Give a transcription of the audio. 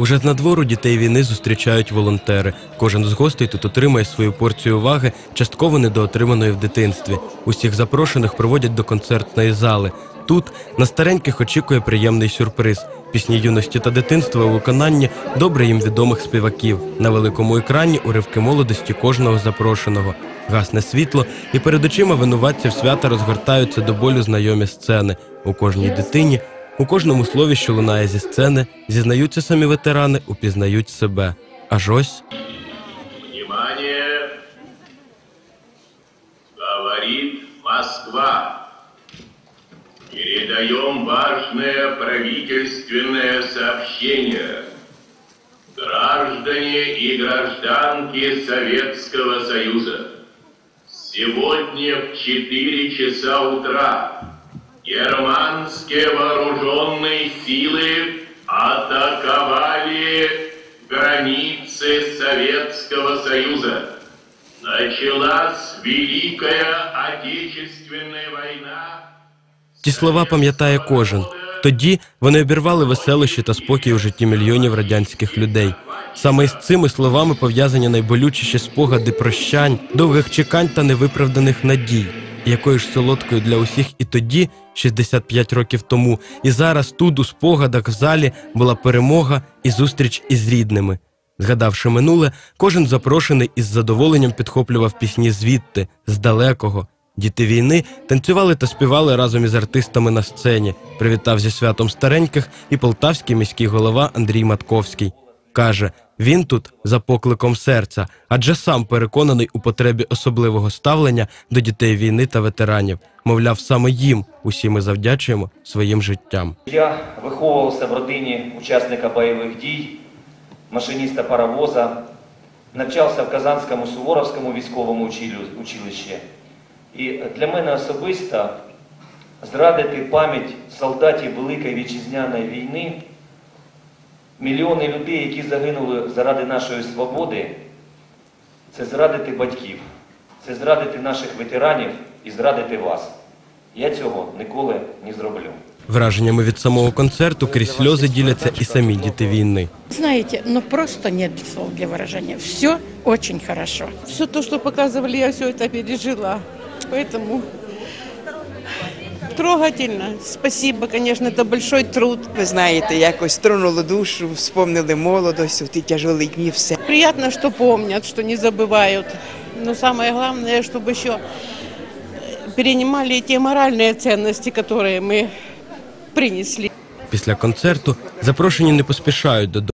Уже з надвору дітей війни зустрічають волонтери. Кожен з гостей тут отримає свою порцію уваги, частково недоотриманої в дитинстві. Усіх запрошених проводять до концертної зали. Тут на стареньких очікує приємний сюрприз. Пісні юності та дитинства у виконанні добре їм відомих співаків. На великому екрані уривки молодості кожного запрошеного. Гасне світло, і перед очима винуватців свята розгортаються до болю знайомі сцени. У кожній дитині, у кожному слові, що лунає зі сцени, зізнаються самі ветерани, упізнають себе. Аж ось Внимание! Говорит Москва. Передаем важное правительственное сообщение. Граждане и гражданки Советского Союза, сегодня в 4 часа утра германские вооруженные силы атаковали границы Советского Союза. Началась Великая Отечественная война. ті слова пам'ятає кожен. Тоді вони обірвали веселощі та спокій у житті мільйонів радянських людей. Саме із цими словами пов'язані найболючіші спогади прощань, довгих чекань та невиправданих надій, якою ж солодкою для усіх і тоді, 65 років тому, і зараз тут, у спогадах в залі, була перемога і зустріч із рідними. Згадавши минуле, кожен запрошений із задоволенням підхоплював пісні звідти, з далекого. Діти війни танцювали та співали разом із артистами на сцені. Привітав зі святом стареньких і полтавський міський голова Андрій Матковський. Каже, він тут за покликом серця, адже сам переконаний у потребі особливого ставлення до дітей війни та ветеранів. Мовляв, саме їм усі ми завдячуємо своїм життям. Я виховувався в родині учасника бойових дій, машиніста паровоза, навчався в Казанському Суворовському військовому училищі. І для мене особисто зрадити пам'ять солдатів Великої Вітчизняної війни, мільйони людей, які загинули заради нашої свободи, це зрадити батьків, це зрадити наших ветеранів і зрадити вас. Я цього ніколи не зроблю. Враженнями від самого концерту крізь сльози діляться і самі діти війни. Знаете, ну просто нет слов для выражения. Все очень хорошо. Все то, что показывали, я все это пережила. Поэтому трогательно. Спасибо, конечно, это большой труд. Ви знаєте, якось тронуло душу, вспомнили молодость, в ті тяжелі дні все. Приятно, что помнят, что не забывают. Но самое главное, чтобы еще перенимали те моральные ценности, которые мы принесли. Після концерту запрошені не поспішають додому.